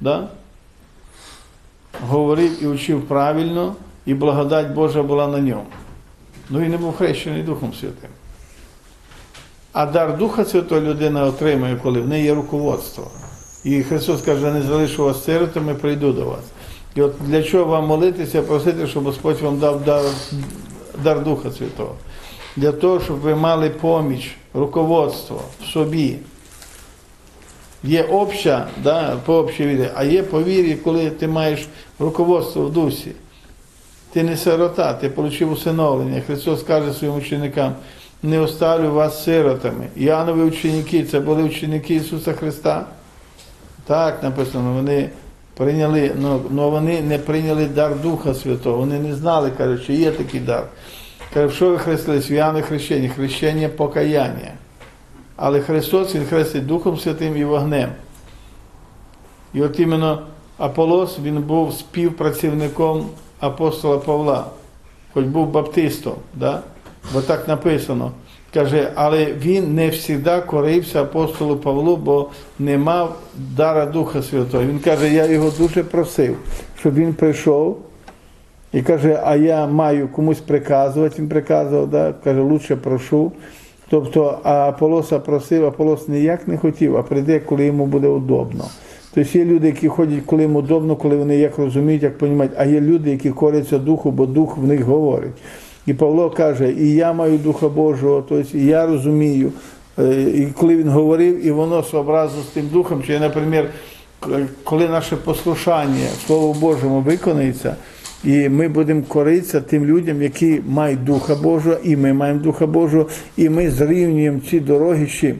Да? говорив і учив правильно, і благодать Божа була на ньому. Ну він не був хрещений Духом Святим. А дар Духа Святого людина отримує, коли в неї є руководство. І Христос каже, не залишу вас сиротами, прийду до вас. І от для чого вам молитися, просити, щоб Господь вам дав дар, дар Духа Святого? Для того, щоб ви мали поміч, руководство в собі. Є обща, да, по общій вірі, а є по вірі, коли ти маєш руководство в дусі. Ти не сирота, ти отримав усиновлення. Христос каже своїм ученикам, не оставлю вас сиротами. Іоаннові ученики, це були ученики Ісуса Христа. Так написано, вони прийняли, ну, ну вони не прийняли дар Духа Святого, вони не знали, каже, що є такий дар. Каже, що ви хрестились? В Іоанне хрещення, хрещення покаяння. Але Христос Він хрестить Духом Святим і вогнем. І от іменно Аполос він був співпрацівником апостола Павла, хоч був баптистом, да? бо так написано. Каже, але він не завжди корився апостолу Павлу, бо не мав дара Духа Святого. Він каже, я його дуже просив, щоб він прийшов і каже, а я маю комусь приказувати. Він приказував, да? каже, лучше прошу. Тобто, Аполоса просив, Аполос ніяк не хотів, а прийде, коли йому буде удобно. Тобто є люди, які ходять, коли їм удобно, коли вони як розуміють, як розуміють, а є люди, які коряться духу, бо дух в них говорить. І Павло каже, і я маю Духа Божого, тобто, і я розумію. Е, І коли він говорив, і воно сообразно з тим духом, чи, наприклад, коли наше послушання Слову Божому виконається, і ми будемо коритися тим людям, які мають Духа Божого, і ми маємо Духа Божого, і ми зрівнюємо ці дороги з чим?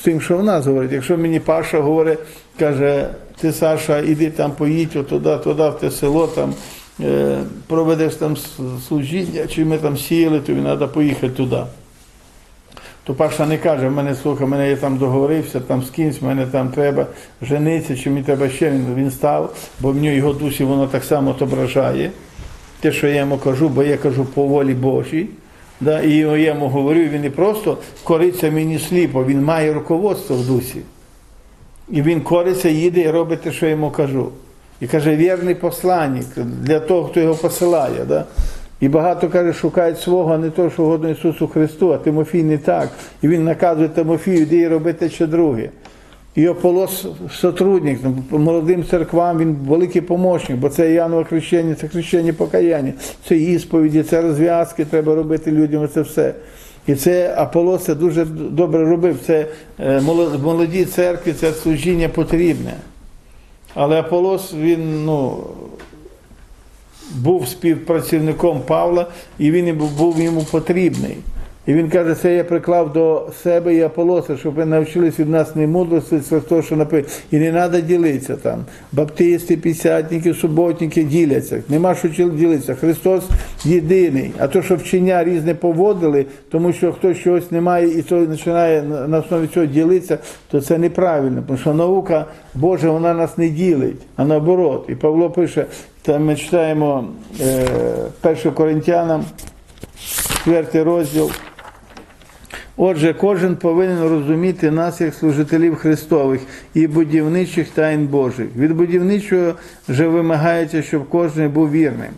З тим, що в нас говорить. Якщо мені Паша говорить, каже, ти Саша, іди там поїдь туди, туди, в те село, там е, проведеш там служіння, чи ми там сіяли, тобі треба поїхати туди. То Паша не каже, в мене слухай, мене я там договорився, там з кимсь, мене там треба женитися, чи мені треба ще він, він став, бо в нього його дусі воно так само отображає. Те, що я йому кажу, бо я кажу по волі Божій. Да, і я йому говорю, він не просто кориться мені сліпо, він має руководство в дусі. І він кориться, їде і робить те, що я йому кажу. І каже, вірний посланник для того, хто його посилає. Да? І багато каже, шукають свого, а не того, що угодно Ісусу Христу, а Тимофій не так. І він наказує Тимофію, іди і робити ще друге. І Аполос сотрудник, ну, молодим церквам він великий помощник, бо це Янове хрещення, це хрещення покаяння, це ісповіді, це розв'язки, треба робити людям це все. І це Аполос це дуже добре робив. Це е, молодій церкві, це служіння потрібне. Але Аполос він ну, був співпрацівником Павла, і він був йому потрібний. І він каже, це я приклав до себе і Аполоса, щоб ви навчились від нас не мудрості, це те, що написано. І не треба ділитися там. Баптисти, пісятники, суботники діляться. Нема що ділитися. Христос єдиний. А то, що вчення різне поводили, тому що хтось чогось не має і то починає на на основі цього ділитися, то це неправильно. Тому що наука Божа вона нас не ділить, а наоборот. І Павло пише, там ми читаємо першу 1 Коринтянам, 4 розділ. Отже, кожен повинен розуміти нас як служителів Христових і будівничих тайн Божих. Від будівничого вже вимагається, щоб кожен був вірним.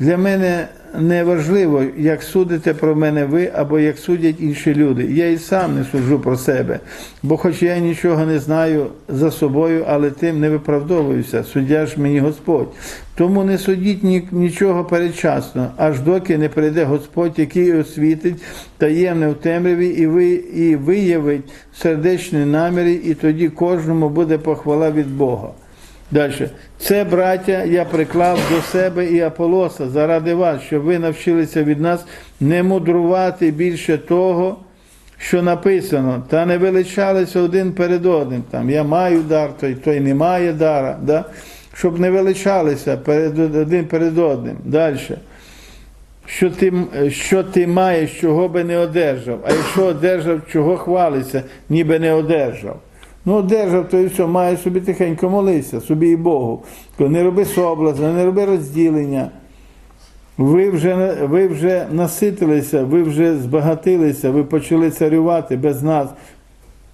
Для мене не важливо, як судите про мене ви або як судять інші люди. Я і сам не суджу про себе, бо хоч я нічого не знаю за собою, але тим не виправдовуюся. Суддя ж мені Господь. Тому не судіть ні- нічого передчасно, аж доки не прийде Господь, який освітить таємне в темряві і, ви, і виявить сердечні наміри, і тоді кожному буде похвала від Бога. Далі. Це, браття, я приклав до себе і Аполоса заради вас, щоб ви навчилися від нас не мудрувати більше того, що написано, та не величалися один перед одним. Там я маю дар, той, той не має дара. Да? Щоб не величалися перед один перед одним. Далі. Що ти, що ти маєш, чого би не одержав, а якщо одержав, чого хвалиться, ніби не одержав. Ну, одержав, то і все, має собі тихенько молися, собі і Богу. Не роби соблазна, не роби розділення. Ви вже, ви вже наситилися, ви вже збагатилися, ви почали царювати без нас.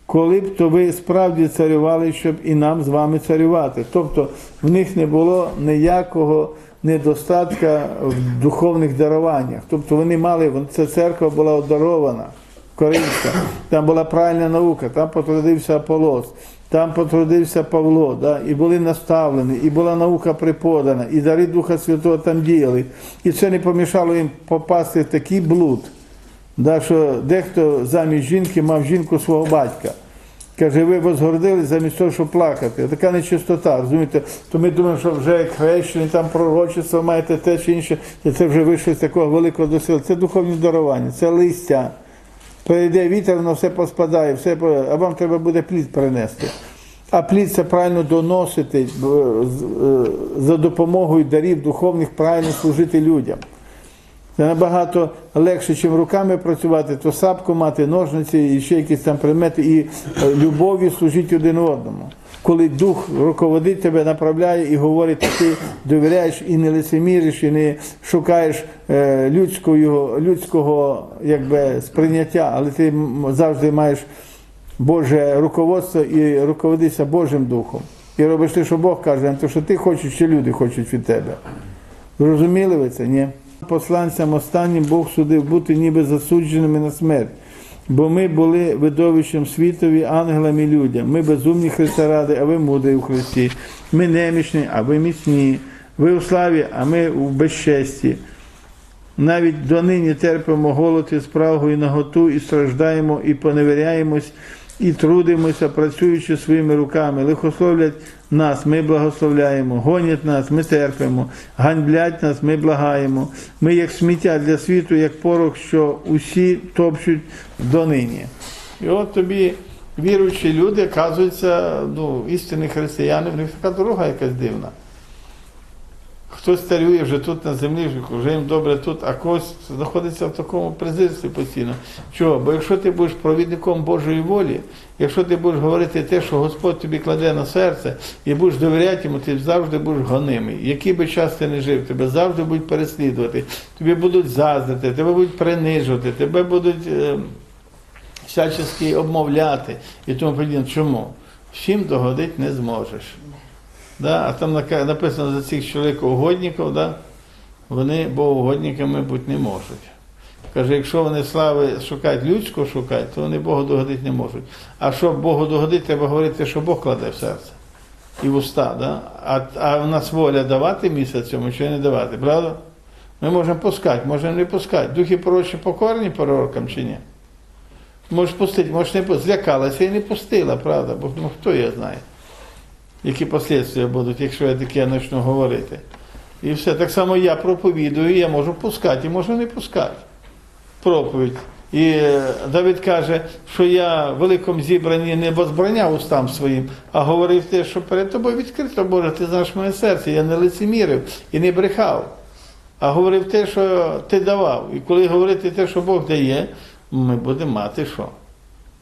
коли б то ви справді царювали, щоб і нам з вами царювати. Тобто в них не було ніякого недостатка в духовних даруваннях. Тобто вони мали, ця церква була одарована, коринська, там була правильна наука, там потрудився Аполос, там потрудився Павло, да, і були наставлені, і була наука преподана, і дари Духа Святого там діяли. І це не помішало їм попасти в такий блуд. Да, що дехто замість жінки мав жінку свого батька. Каже, ви возгордили замість того, щоб плакати. Така нечистота, розумієте? То ми думаємо, що вже хрещені, там пророчество маєте те чи інше, і це вже вийшло з такого великого досвіду. Це духовні дарування, це листя. Прийде вітер, воно все поспадає, все, а вам треба буде плід принести. А плід це правильно доносити з- е, за допомогою дарів духовних, правильно служити людям. Це набагато легше, ніж руками працювати, то сапку мати, ножниці і ще якісь там предмети, і е, любов'ю служити один одному. Коли дух руководить тебе, направляє і говорить, ти довіряєш і не лицеміриш, і не шукаєш е, людського, людського якби, сприйняття, але ти завжди маєш Боже руководство і руководишся Божим Духом. І робиш те, що Бог каже, а те, що ти хочеш, чи люди хочуть від тебе. Зрозуміли ви це? Ні? Посланцям останнім Бог судив бути ніби засудженими на смерть. Бо ми були видовищем світові, ангелам і людям. Ми безумні Христа ради, а ви мудрі у Христі. Ми немічні, а ви міцні. Ви у славі, а ми у безчесті. Навіть донині терпимо голод і спрагу і наготу, і страждаємо, і поневіряємось, і трудимося, працюючи своїми руками. Лихословлять нас, ми благословляємо, гонять нас, ми терпимо, ганьблять нас, ми благаємо. Ми як сміття для світу, як порох, що усі топчуть донині. І от тобі віруючі люди, оказуються, ну, істинні християни, в них така дорога якась дивна. Хтось старює вже тут на землі, вже їм добре тут, а когось знаходиться в такому презирстві постійно. Чого? Бо якщо ти будеш провідником Божої волі, якщо ти будеш говорити те, що Господь тобі кладе на серце, і будеш довіряти йому, ти завжди будеш гонимий. Який би час ти не жив, тебе завжди будуть переслідувати, тобі будуть заздрити, тебе будуть принижувати, тебе будуть е, всячески обмовляти і тому подібне. Чому? Всім догодити не зможеш. Да? А там написано за цих чоловік угодників, да? вони богоугодниками бути не можуть. Каже, якщо вони слави шукають людську шукають, то вони Богу догодити не можуть. А щоб Богу догодити, треба говорити, що Бог кладе в серце і в уста. Да? А, а в нас воля давати місце цьому чи не давати, правда? Ми можемо пускати, можемо не пускати. Духи пророчі покорні пророкам чи ні? Можеш пустити, можеш не пустити. Злякалася і не пустила, правда? Бо ну, хто я знає, які послідствия будуть, якщо я таке почну говорити. І все. Так само я проповідую, я можу пускати, і можу не пускати. Проповідь. І е, Давид каже, що я в великому зібранні не возбраняв устам своїм, а говорив те, що перед тобою відкрито, Боже, ти знаєш моє серце, я не лицемірив і не брехав, а говорив те, що ти давав. І коли говорити те, що Бог дає, ми будемо мати що?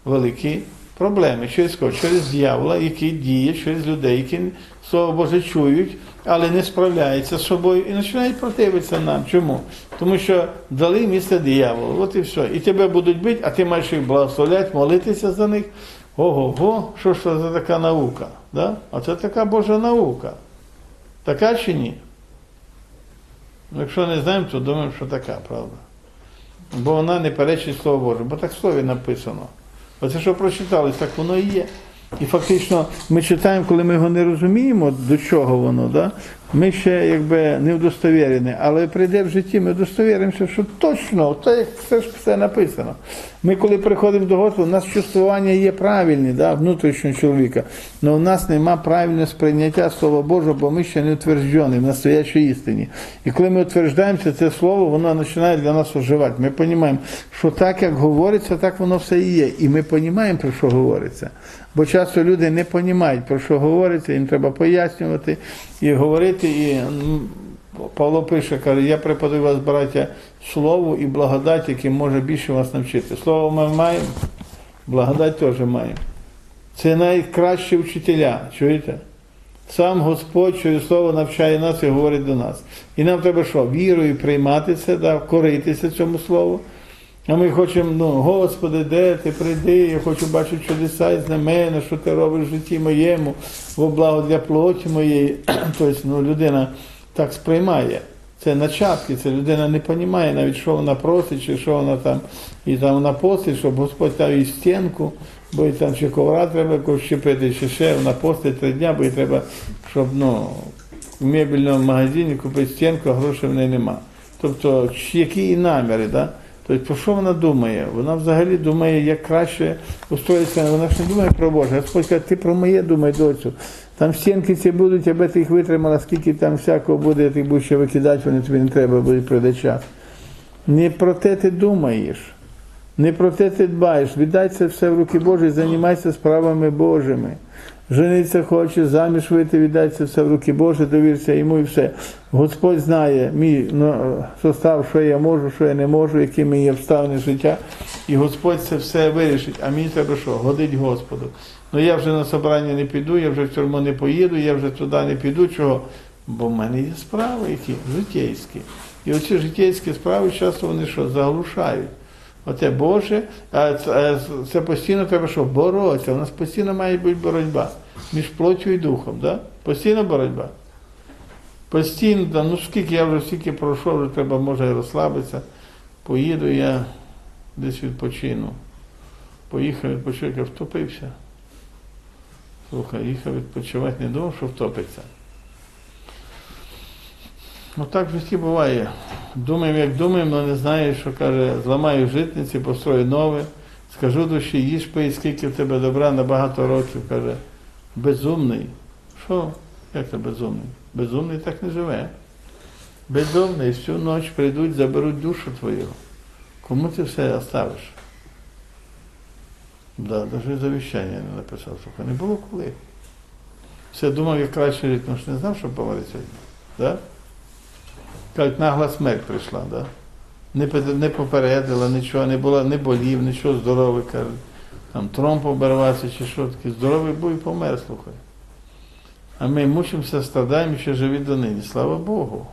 Великі проблеми. Через кого? Через дьявола, який діє, через людей, які Слово Боже чують, але не справляються з собою і починають противитися нам. Чому? Тому що дали місце дияволу. От і все. І тебе будуть бити, а ти маєш їх благословляти, молитися за них. Ого-го, що ж це за така наука? Да? А це така Божа наука. Така чи ні? Ну, Якщо не знаємо, то думаємо, що така, правда. Бо вона не перечить Слово Боже, бо так в слові написано. Оце, що прочитали, так воно і є. І фактично ми читаємо, коли ми його не розуміємо, до чого воно, да? Ми ще якби не удостовірені, але прийде в житті, ми удостовіримося, що точно, так як все ж все написано. Ми, коли приходимо до Господа, у нас чувствування є правильні, да, внутрішнього чоловіка, але у нас нема правильного сприйняття Слова Божого, бо ми ще не утверджені в настоящій істині. І коли ми утверждаємося, це слово, воно починає для нас оживати. Ми розуміємо, що так, як говориться, так воно все і є. І ми розуміємо, про що говориться. Бо часто люди не розуміють, про що говориться, їм треба пояснювати і говорити. І Павло пише, каже, я преподаю вас, браття, слову і благодать, яким може більше вас навчити. Слово ми маємо, благодать теж маємо. Це найкращі вчителя, чуєте? Сам Господь через слово навчає нас і говорить до нас. І нам треба що? Вірою приймати це, да, коритися цьому слову А ми хочемо, ну, Господи, де ти прийди, я хочу бачити чудеса і знамена, що ти робиш в житті моєму, во благо для плоті моєї. тобто, ну, людина так сприймає. Це начатки, це людина не розуміє навіть, що вона просить, чи що вона там, і там вона постить, щоб Господь дав їй стінку, бо і там чи ковра треба щепити, чи ще вона постить три дня, бо їй треба, щоб ну, в мебельному магазині купити стінку, а грошей в неї нема. Тобто, які і наміри, да? Тобто, про що вона думає? Вона взагалі думає, як краще устроїтися. Вона ж не думає про Боже. Господь каже, ти про моє думай, доцю. Там стінки ці будуть, аби ти їх витримала, скільки там всякого буде, ти будеш ще викидати, вони тобі не треба, буде пройде час. Не про те ти думаєш, не про те ти дбаєш. Віддай це все в руки Божі, займайся справами Божими. Жениться хоче, заміж вийти, віддай все в руки Божі, довірся йому і все. Господь знає мій ну, состав, що я можу, що я не можу, які мої є обставини життя. І Господь це все вирішить. А мені треба що? Годить Господу. Ну я вже на собрання не піду, я вже в тюрму не поїду, я вже туди не піду. Чого? Бо в мене є справи, які життєйські. І оці життєйські справи часто вони що заглушають. Оте Боже, а це постійно треба що? Боротися. У нас постійно має бути боротьба між плоттю і духом. Да? Постійна боротьба. Постійно, да, ну скільки я вже стільки пройшов, вже треба може розслабитися. Поїду я десь відпочину. Поїхав відпочив, я втопився. Слухай, їхав відпочивати, не думав, що втопиться. Ну так в житті буває. Думаємо, як думаємо, але не знаю, що каже, зламаю житниці, построю нове, скажу душі, їж пий, скільки в тебе добра на багато років, каже, безумний. Що? Як це безумний? Безумний так не живе. Безумний, всю ніч прийдуть, заберуть душу твою. Кому ти все оставиш? Да, навіть завіщання не написав, слухай, не було коли. Все думав, як краще жити, ну ж не знав, що помре сьогодні. Да? Кажуть, нагла смерть прийшла, да? не, не попередила, нічого, не було, не болів, нічого здоровий, кажуть. Там тромб оборвався чи що таке. Здоровий був і помер, слухай. А ми мучимося, страдаємо, ще живі донині. Слава Богу.